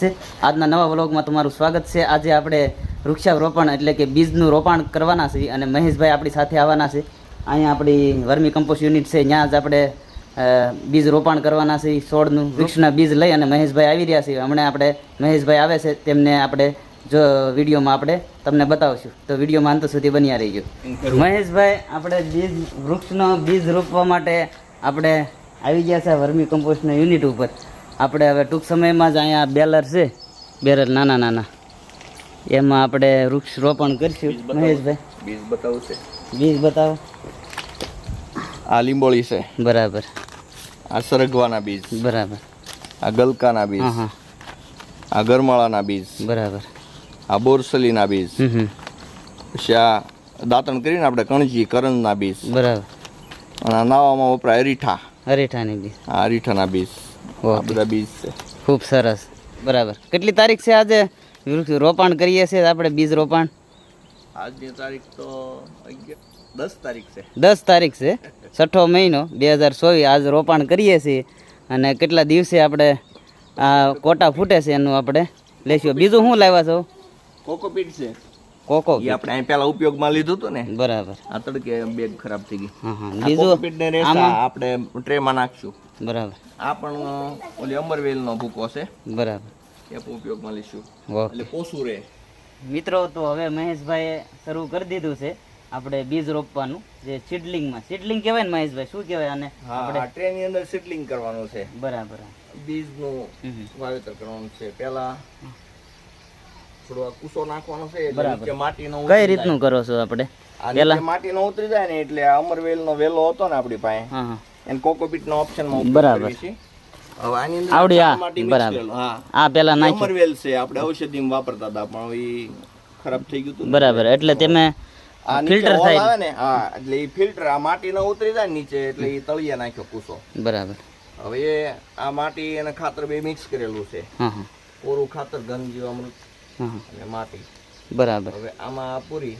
છે. આજના નવા વ્લોગમાં તમારું સ્વાગત છે. આજે આપણે વૃક્ષારોપણ એટલે કે બીજનું રોપાણ કરવાના છે અને મહેશભાઈ આપણી સાથે આવવાના છે. અહીંયા આપણી વર્મી કમ્પોસ્ટ યુનિટ છે. ત્યાં જ આપણે બીજ રોપાણ કરવાના છે છોડનું, વૃક્ષના બીજ લઈ અને મહેશભાઈ આવી રહ્યા છે. હમણાં આપણે મહેશભાઈ આવે છે તેમને આપણે જો વિડીયોમાં આપણે તમને બતાવશું. તો વિડીયોમાં અંત સુધી બન્યા રહીજો. મહેશભાઈ, આપણે બીજ, વૃક્ષનો બીજ રોપવા માટે આપણે આવી ગયા છે વર્મી કમ્પોસ્ટના યુનિટ ઉપર. આપણે હવે ટૂંક સમયમાં જ અહીંયા બેલર છે. બેલર નાના નાના. એમાં આપણે વૃક્ષ રોપણ કરીશું. મહેશભાઈ. બીજ બતાવું છે. બીજ બતાવો. આ લીંબોળી છે. બરાબર. આ સરગવાના બીજ. બરાબર. આ ગલકાના બીજ. આ ગરમાળાના બીજ. બરાબર. આ બોરસલીના બીજ. પછી આ દાંતણ કરીને આપણે કણજી કરણના બીજ. બરાબર. અને આ નાવામાં વપરાય અરીઠા. અરીઠાની બીજ. આ અરીઠાના બીજ. આ બધા બીજ છે. ખૂબ સરસ. બરાબર. કેટલી તારીખ છે આજે? વૃક્ષ રોપાણ કરીએ છીએ આપણે બીજ રોપાણ? આજની તારીખ તો દસ તારીખ છે. દસ તારીખ છે. છઠ્ઠો મહિનો બે હજાર ચોવીસ આજ રોપાણ કરીએ છીએ. અને કેટલા દિવસે આપણે આ કોટા ફૂટે છે એનું આપણે લેશું. બીજું શું લાવ્યા છો? કોકોપીટ છે. કોકો એ આપણે અહીં પહેલા ઉપયોગમાં લીધું હતું ને? બરાબર. આ તડકે બેગ ખરાબ થઈ ગઈ. હા હા. બીજું? આપણે ટ્રેમાં નાખશું. બરાબર. આ પણ ઓલી અમરવેલનો ભૂકો છે. બરાબર. એ પણ ઉપયોગમાં લઈશું. એટલે કોસું રહે. મિત્રો તો હવે મહેશભાઈએ શરૂ કરી દીધું છે આપણે બીજ રોપવાનું જે સીડલિંગમાં. સીડલિંગ કહેવાય ને મહેશભાઈ શું કહેવાય આને? આપણે ટ્રેની અંદર સીડલિંગ કરવાનું છે. બરાબર બીજનું. વાવેતર કરવાનું છે. પહેલા થોડો કુસો નાખવાનો છે બરાબર. માટીનો કઈ રીતનું કરો છો આપણે? પેલા માટીનો ઉતરી જાય ને એટલે અમરવેલનો વેલો હતો ને આપણી પાસે. હા હા. એને કોકોપીટનો ઓપ્શનમાં બરાબર. કરીએ હવે આની અંદર આવડી આ, બરાબર. હા. આ પેલા નાખી અમરવેલ છે આપણે ઔષધિમાં વાપરતા હતા પણ એ ખરાબ થઈ ગયું હતું ને. બરાબર એટલે તમે ફિલ્ટર થાય. આવે ને હા એટલે એ ફિલ્ટર આ માટીનો ઉતરી જાય નીચે એટલે એ તળિયા નાખ્યો કૂસો બરાબર. હવે આ માટી અને ખાતર બે મિક્સ કરેલું છે. કોરું ખાતર ઘન જીવામૃત હા હા. અને માટી. બરાબર. હવે આમાં આ પૂરી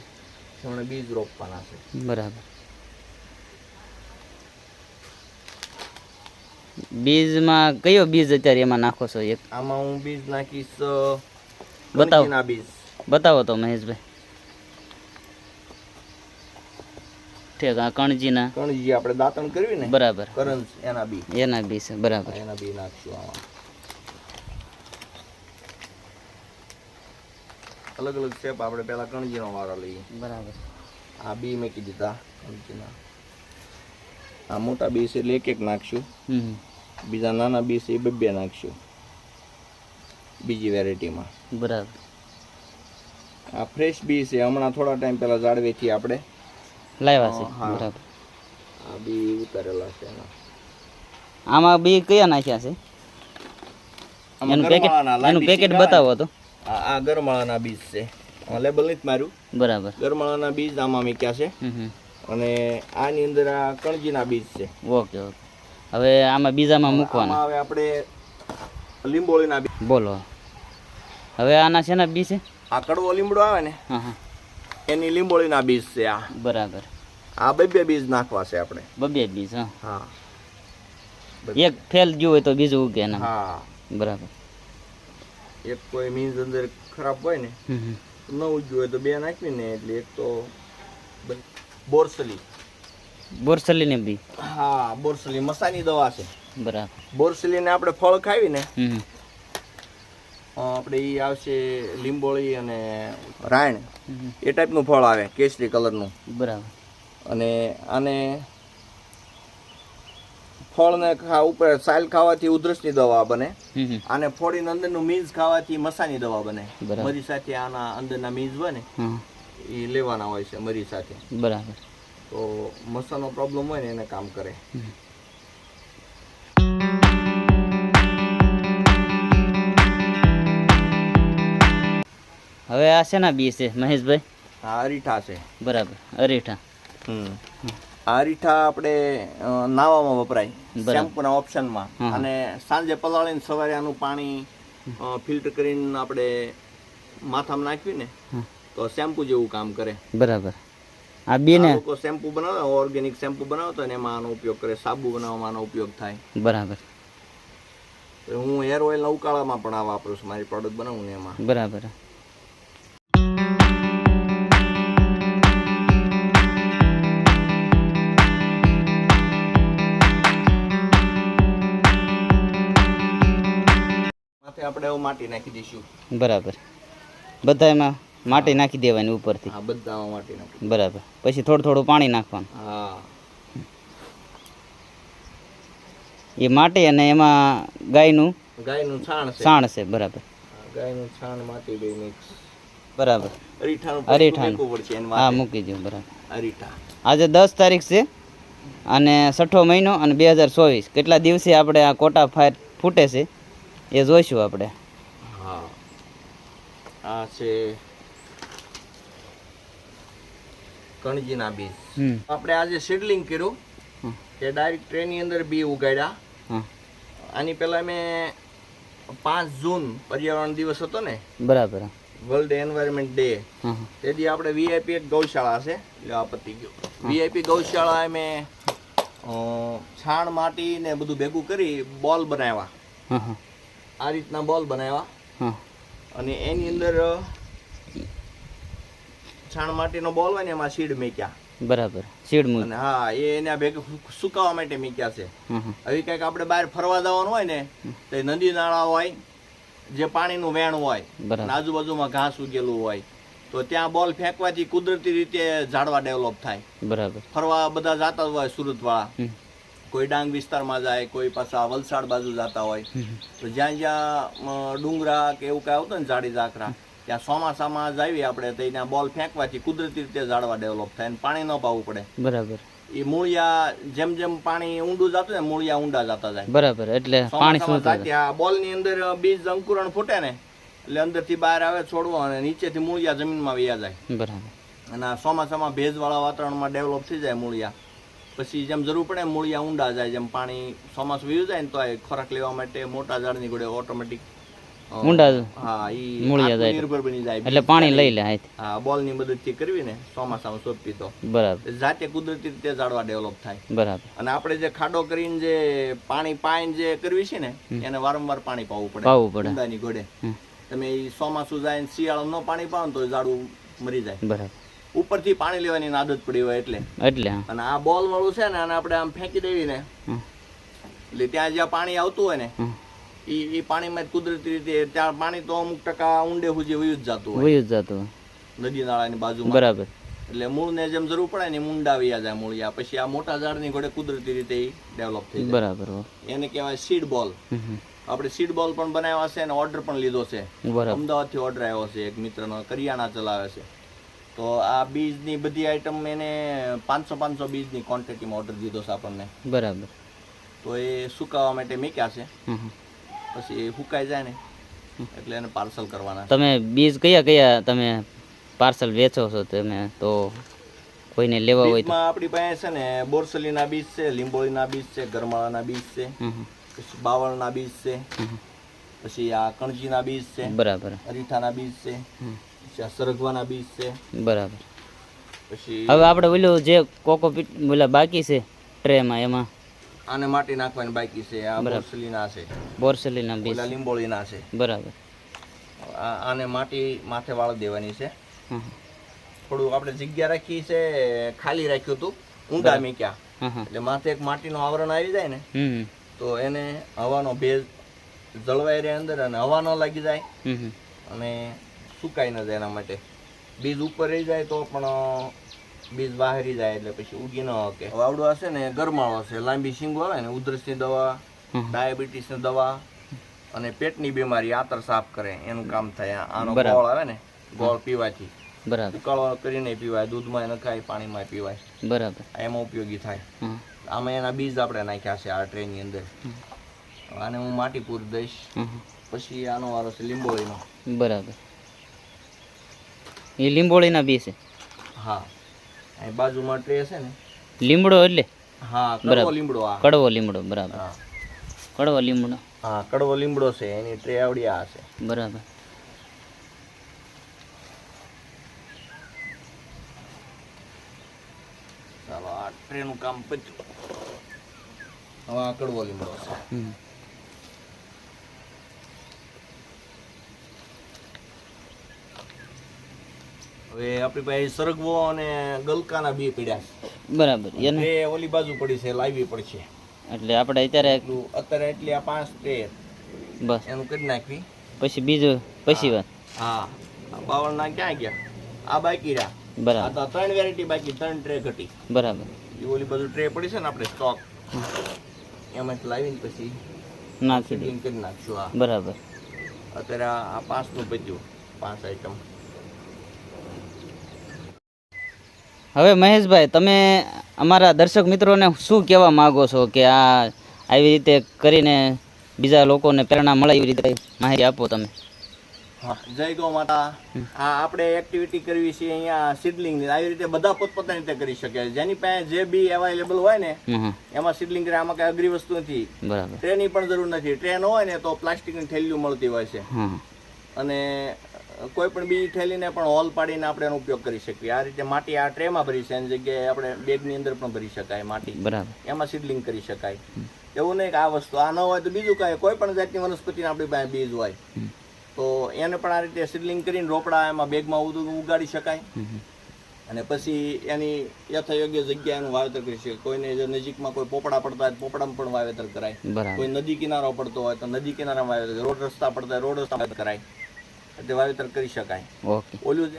બીજ રોપવાના છે. બરાબર. બીજમાં કયો બીજ અત્યારે એમાં નાખો છો એક? આમાં હું બીજ નાખીશ બતાવો. બીજ. બતાવો તો મહેશભાઈ. ઠીક આ કણજીના. કણજી આપણે દાંતણ કરવી ને? બરાબર. કરંજ એના બી. એના બી છે બરાબર. એના બી નાખશું આમાં. અલગ અલગ શેપ આપણે પહેલા કણજીનો વારો લઈએ. બરાબર. આ બી મેકી દીધા કણજીના. આ મોટા બી છે એટલે એક એક નાખશું. બીજા નાના બીજ એ બે બે નાખશું. બીજી વેરાયટીમાં. બરાબર. આ ફ્રેશ બી છે હમણાં થોડા ટાઈમ પહેલા જાળવેથી આપણે. લાવ્યા છે. બરાબર. આ બી ઉતારેલા છે આમાં બી કયા નાખ્યા છે? એનું પેકેટ એનું પેકેટ બતાવો તો. આ ગરમાળાના બીજ છે. લેબલ નથી માર્યું. બરાબર. ગરમાળાના બીજ આમાં મૂક્યા છે. અને આની અંદર આ કણજીના બીજ છે. Okay okay. હવે આમાં બીજામાં મૂકવાના. હવે આપણે લીંબોળીના બીજ બોલો. હવે આના છે ને બી છે? આ કડવો લીમડો આવે ને હા હા. એની લીંબોળીના બીજ છે આ. બરાબર. આ બે બે બીજ નાખવા છે આપણે. બબે બીજ હા. હા. એક ફેલ ગયું હોય તો બીજું ઉગે ને હા. બરાબર. એક કોઈ મીન્સ અંદર ખરાબ હોય ને. ન ઉગ્યું હોય તો બે નાખવી ને એટલે એક તો બોરસલી. બોરસલીની બી. હા બોરસલી મસાની દવા છે. બરાબર. બોરસલીને આપણે ફળ ખાવી ને હમ. હમ. અ, આપણે એ આવશે લીંબોળી અને રાયણ. એ ટાઈપનું ફળ આવે કેસરી કલરનું. બરાબર. અને આને ફળને ખા ઉપર સાલ ખાવાથી ઉધરસની દવા બને. આને ફોડીને અંદરનું મીંજ ખાવાથી મસાની દવા બને. મરી સાથે આના અંદરના મીંજ હોય ને હા એ લેવાના હોય છે મરી સાથે. બરાબર. તો મસાનો પ્રોબ્લેમ હોય ને એને કામ કરે. હવે આ શેના બી છે મહેશભાઈ? આ અરીઠા છે. બરાબર અરીઠા. આ અરીઠા આપણે નાવામાં વપરાય. શેમ્પુના ઓપ્શનમાં. અને સાંજે પલાળીને સવારે આનું પાણી ફિલ્ટર કરીને આપણે માથામાં નાખ્યું ને. તો શેમ્પુ જેવું કામ કરે. બરાબર. આ બે ને લોકો શેમ્પુ બનાવે ઓર્ગેનિક શેમ્પુ બનાવતા અને એમાં આનો ઉપયોગ કરે સાબુ બનાવવામાં આનો ઉપયોગ થાય. બરાબર. હું હેર ઓઇલ ઉકાળામાં પણ આ વાપરું છું મારી પ્રોડક્ટ બનાવું ને એમાં. બરાબર. આપણે એવું માટી નાખી દઈશું. બરાબર. બધા એમાં માટી નાખી દેવાની ઉપરથી. હા બધામાં માટી નાખી બરાબર. પછી થોડું થોડું પાણી નાખવાનું. હા. એ માટી અને એમાં ગાયનું ગાયનું છાણ છે. સાણ છે બરાબર. ગાયનું છાણ માટી બે મિક્સ બરાબર. અરીઠાનું અરીઠાનું. હા મૂકી દઉં બરાબર. અરીઠા. આજે દસ તારીખ છે અને છઠ્ઠો મહિનો અને બે હજાર ચોવીસ. કેટલા દિવસે આપણે આ કોટા ફાયર ફૂટે છે એ જોઈશું આપણે. હા. આ છે કણજીના બીજ. આપણે આજે સીડલિંગ કર્યું. કે ડાયરેક્ટ ટ્રેનની અંદર બી ઉગાડ્યા. આની પેલા મેં પાંચ જૂન પર્યાવરણ દિવસ હતો ને બરાબર. વર્લ્ડ એન્વાયરમેન્ટ ડે તેથી આપણે વીઆઈપી એક ગૌશાળા છે. એટલે આ પતી ગયો. વીઆઈપી ગૌશાળા મેં છાણ માટી ને બધું ભેગું કરી બોલ બનાવ્યા. આ રીતના બોલ બનાવ્યા. અને એની અંદર છાણ માટીનો બોલ હોય ને એમાં સીડ મેક્યા. બરાબર. શીડ મૂકી હા એ એના ભેગ સુકાવા માટે મીક્યા છે. હવે કંઈક આપણે બહાર ફરવા જવાનું હોય ને તો નદી નાળા હોય જે પાણીનું વેણ હોય. આજુબાજુમાં ઘાસ ઉગેલું હોય તો ત્યાં બોલ ફેંકવાથી કુદરતી રીતે ઝાડવા ડેવલપ થાય. બરાબર. ફરવા બધા જાતા હોય સુરતવાળા. કોઈ ડાંગ વિસ્તારમાં જાય કોઈ પાછા વલસાડ બાજુ જતા હોય. તો જ્યાં જ્યાં ડુંગરા કે એવું કાંઈ આવતું ને ઝાડી ઝાકરા ત્યાં ચોમાસામાં જાવી આપણે તો એના બોલ ફેંકવાથી કુદરતી રીતે ઝાડવા ડેવલપ થાય અને પાણી ન પાવું પડે. બરાબર. એ મૂળિયા જેમ જેમ પાણી ઊંડું જતું ને મૂળિયા ઊંડા જતા જાય. બરાબર એટલે પાણી આ બોલની અંદર બીજ અંકુરણ ફૂટે ને એટલે અંદરથી બહાર આવે છોડવો અને નીચેથી મૂળિયા જમીનમાં વયા જાય. બરાબર. અને આ ચોમાસામાં ભેજવાળા વાતાવરણમાં ડેવલપ થઈ જાય મૂળિયા. પછી જેમ જરૂર પડે મૂળિયા ઊંડા જાય જેમ પાણી ચોમાસું વયું જાય ને તો ખોરાક લેવા માટે મોટા ઝાડની ગોળે ઓટોમેટિક ઊંડા હા ઈ મૂળિયા જાય. નિર્ભર બની જાય એટલે પાણી લઈ લે હાથ. હા બોલની મદદથી કરવી ને ચોમાસામાં સોપી તો બરાબર. જાતે કુદરતી રીતે ઝાડવા ડેવલપ થાય. બરાબર. અને આપણે જે ખાડો કરીને જે પાણી પાઈને જે કરવી છે ને એને વારંવાર પાણી પાવું પડે. પાવું પડે. ઊંડાની ઘોડે. તમે ઈ ચોમાસું જાય ને શિયાળામાં ન પાણી પાવ ને તો એ ઝાડું મરી જાય. બરાબર. ઉપરથી પાણી લેવાની આદત પડી હોય એટલે. એટલે અને આ બોલ વાળું છે ને આને આપણે આમ ફેંકી દેવી ને એટલે ત્યાં જ્યાં પાણી આવતું હોય ને ઈ પાણીમાં કુદરતી રીતે ત્યાં પાણી તો અમુક ટકા ઊંડે સુધી વયું જ જતું હોય. વયું જ જતું નદી નાળાની બાજુમાં. બરાબર. એટલે મૂળને જેમ જરૂર પડે ને મૂંડા વ્યા જાય મૂળિયા. પછી આ મોટા ઝાડની ઘોડે કુદરતી રીતે ડેવલપ થઈ જાય. બરાબર એને કહેવાય સીડ બોલ. આપણે સીડ બોલ પણ બનાવ્યા છે અને ઓર્ડર પણ લીધો છે. અમદાવાદથી ઓર્ડર આવ્યો છે. એક મિત્રનો કરિયાણા ચલાવે છે. તો આ બીજની બધી આઈટમ એને પાંચસો પાંચસો બીજની ક્વોન્ટિટીમાં ઓર્ડર દીધો છે આપણને. બરાબર. તો એ સુકાવા માટે મીક્યા છે. પછી એ સુકાઈ જાય ને એટલે એને પાર્સલ કરવાના. તમે બીજ કયા કયા તમે પાર્સલ વેચો છો તમે? તો કોઈને લેવા હોય તો. આપણી પાસે છે ને બોરસલીના બીજ છે લીંબોળીના બીજ છે ગરમાળાના બીજ છે. પછી બાવળના બીજ છે પછી આ કણજીના બીજ છે બરાબર. અરીઠાના બીજ છે પછી આ સરગવાના બીજ છે. બરાબર. પછી હવે આપણે ઓલું જે કોકોપીટ ઓલા બાકી છે ટ્રેમાં એમાં. આને માટી નાખવાની બાકી છે. આ બોરસલીના છે. બોરસલીના બીજ. લીંબોળીના છે. બરાબર. આને માટી માથે વાળ દેવાની છે. થોડું આપણે જગ્યા રાખી છે ખાલી રાખ્યું હતું. ઊંડા મૂક્યા. એટલે માથે એક માટીનું આવરણ આવી જાય ને તો એને હવાનો ભેજ જળવાઈ રહે અંદર અને હવા ન લાગી જાય. અને સુકાઈ ન જાય એના માટે. બીજ ઉપર રહી જાય તો પણ બીજ બહારી જાય એટલે પછી ઉગી ન શકે વાવડો હશે ને ગરમાળો હશે. લાંબી શીંગો આવે ને ઉધરસની દવા ડાયાબિટીસ ડાયાબિટીસની દવા અને પેટની બીમારી આતર સાફ કરે એનું કામ થાય. આનો ગોળ આવે ને ગોળ પીવાથી. બરાબર. ઉકાળો કરીને પીવાય દૂધમાં નખાય પાણીમાં પીવાય. બરાબર. એમાં ઉપયોગી થાય. આમાં એના બીજ આપણે નાખ્યા છે આ ટ્રેનની અંદર. આને હું માટી પૂરી દઈશ. પછી આનો વારો છે લીંબોળીનો. બરાબર. એ લીંબોળીના બી છે? હા. અહીં બાજુમાં ટ્રે છે ને? લીમડો એટલે? હા કડવો. લીમડો આ કડવો લીમડો બરાબર. કડવો લીમડો. હા કડવો લીમડો છે એની ટ્રે આવડી આ છે. બરાબર. ચાલો આ ટ્રેનું કામ પત્યું હવે આ કડવો લીમડો છે. હવે આપણી પાસે સરગવો અને ગલકાના બે પડ્યા છે. બરાબર એને? એ ઓલી બાજુ પડી છે લાવવી પડશે. એટલે આપણે અત્યારે અત્યારે એટલી આ પાંચ ટ્રે બસ. એનું કરી નાખવી. પછી બીજું પછી વાત. હા. આ બાવળના ક્યાં ગયા? આ બાકી રહ્યા. આ બરાબર તો ત્રણ વેરાયટી બાકી ત્રણ ટ્રે ઘટી. બરાબર. એ ઓલી બાજુ ટ્રે પડી છે ને આપણે સ્ટોક એમાં લાવીને પછી નાખી કરી નાખશું આ બરાબર. અત્યારે આ આ પાંચનું પત્યું પાંચ આઈટમ હવે મહેશભાઈ તમે અમારા દર્શક મિત્રોને શું કહેવા માગો છો કે આ આવી રીતે કરીને બીજા લોકોને પ્રેરણા મળે એવી રીતે માહિતી આપો તમે? જય ગૌ માતા. હા આપણે એક્ટિવિટી કરવી છે અહીંયા સિડલિંગ. આવી રીતે બધા પોતપોતાની રીતે કરી શકે. જેની પાસે જે બી અવેલેબલ હોય ને એમાં સિડલિંગ કરે આમાં કઈ અઘરી વસ્તુ નથી. બરાબર. ટ્રેની પણ જરૂર નથી. ટ્રેન હોય ને તો પ્લાસ્ટિકની થેલીઓ મળતી હોય છે. અને કોઈ પણ બીજી થેલીને પણ હોલ પાડીને આપણે એનો ઉપયોગ કરી શકીએ. આ રીતે માટી આ ટ્રેમાં ભરી છે એની જગ્યાએ આપણે બેગની અંદર પણ ભરી શકાય માટી. બરાબર. એમાં સીડલિંગ કરી શકાય. એવું નહીં કે આ વસ્તુ આ ન હોય તો બીજું કાંઈ કોઈ પણ જાતની વનસ્પતિને આપણી પાસે બીજ હોય. તો એને પણ આ રીતે સિડલિંગ કરીને રોપડા એમાં બેગમાં ઉગાડી શકાય. અને પછી એની યથાયોગ્ય જગ્યાએ એનું વાવેતર કરી શકે કોઈને જો નજીકમાં કોઈ પોપડા પડતા હોય પોપડામાં પણ વાવેતર કરાય. કોઈ નદી કિનારો પડતો હોય તો નદી કિનારામાં વાવેતર રોડ રસ્તા પડતા હોય રોડ રસ્તા કરાય. એટલે વાવેતર કરી શકાય. ઓકે. ઓલું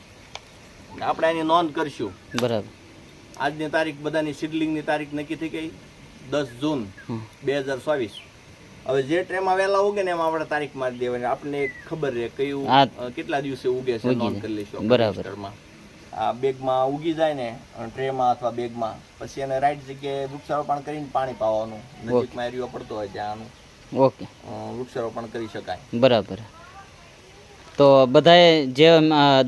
આપણે એની નોંધ કરશું. બરાબર. આજની તારીખ બધાની સીડલિંગની તારીખ નક્કી થઈ ગઈ. દસ જૂન બે હજાર ચોવીસ. હવે જે ટ્રેમાં વહેલા ઉગે ને એમાં આપણે તારીખ મારી દેવાની. આપણને ખબર રહે કયું કેટલા દિવસે ઉગે છે નોંધ કરી લઈશું બરાબર. આ બેગમાં ઉગી જાય ને ટ્રેમાં અથવા બેગમાં. પછી એને રાઈટ જગ્યાએ વૃક્ષારોપણ કરીને પાણી પાવાનું. નજીકમાં એરિયો પડતો હોય ત્યાં આનું ઓકે વૃક્ષારોપણ કરી શકાય. બરાબર. તો બધાએ જે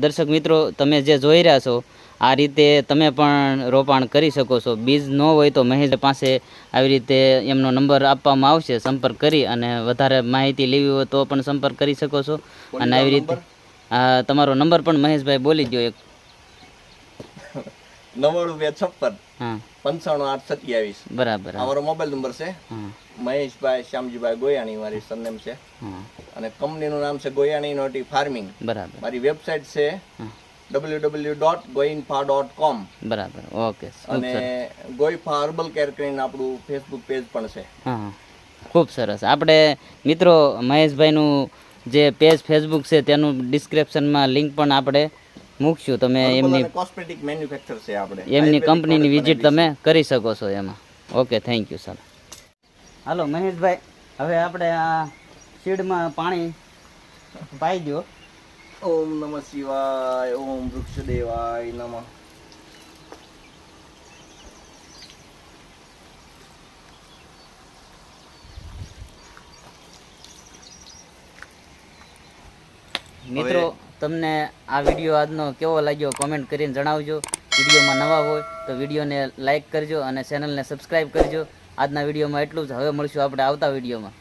દર્શક મિત્રો તમે જે જોઈ રહ્યા છો આ રીતે તમે પણ રોપાણ કરી શકો છો. બીજ ન હોય તો મહેશ પાસે આવી રીતે એમનો નંબર આપવામાં આવશે સંપર્ક કરી અને વધારે માહિતી લેવી હોય તો પણ સંપર્ક કરી શકો છો. અને આવી રીતે તમારો નંબર પણ મહેશભાઈ બોલી દો એક. નવ્વાણું બે છપ્પન. પંચાણું આઠ સત્યાવીસ. બરાબર અમારો મોબાઈલ નંબર છે હા. મહેશભાઈ શ્યામજીભાઈ ગોયાણી મારી સરનેમ છે. અને કંપનીનું નામ છે ગોયાણી નોટી ફાર્મિંગ. બરાબર. મારી વેબસાઇટ છે ડબલ્યુ ડબલ્યુ ડોટ ગોઈનફા ડોટ કોમ. બરાબર ઓકે અને ગોઈફા હર્બલ કેર કરીને આપણું ફેસબુક પેજ પણ છે. ખૂબ સરસ. આપણે મિત્રો મહેશભાઈનું જે પેજ ફેસબુક છે તેનું ડિસ્ક્રિપ્શનમાં લિંક પણ આપણે મૂકશું. તમે એમની કોસ્મેટિક મેન્યુફેક્ચર છે આપણે. એમની કંપનીની વિઝિટ તમે કરી શકો છો એમાં. Okay thank you sir hello Maheshbhai હવે આપણે આ શીડમાં પાણી પાઈ દો ઓમ નમઃ શિવાય ઓમ વૃક્ષદેવાય નમઃ. મિત્રો તમને આ વીડિયો આજનો કેવો લાગ્યો કોમેન્ટ કરીને જણાવજો. વિડીયોમાં નવા હોય તો વિડીયોને લાઇક કરજો અને ચેનલને સબસ્ક્રાઈબ કરજો. આજના વિડીયોમાં એટલું જ. હવે મળશું આપણે આવતા વિડીયોમાં.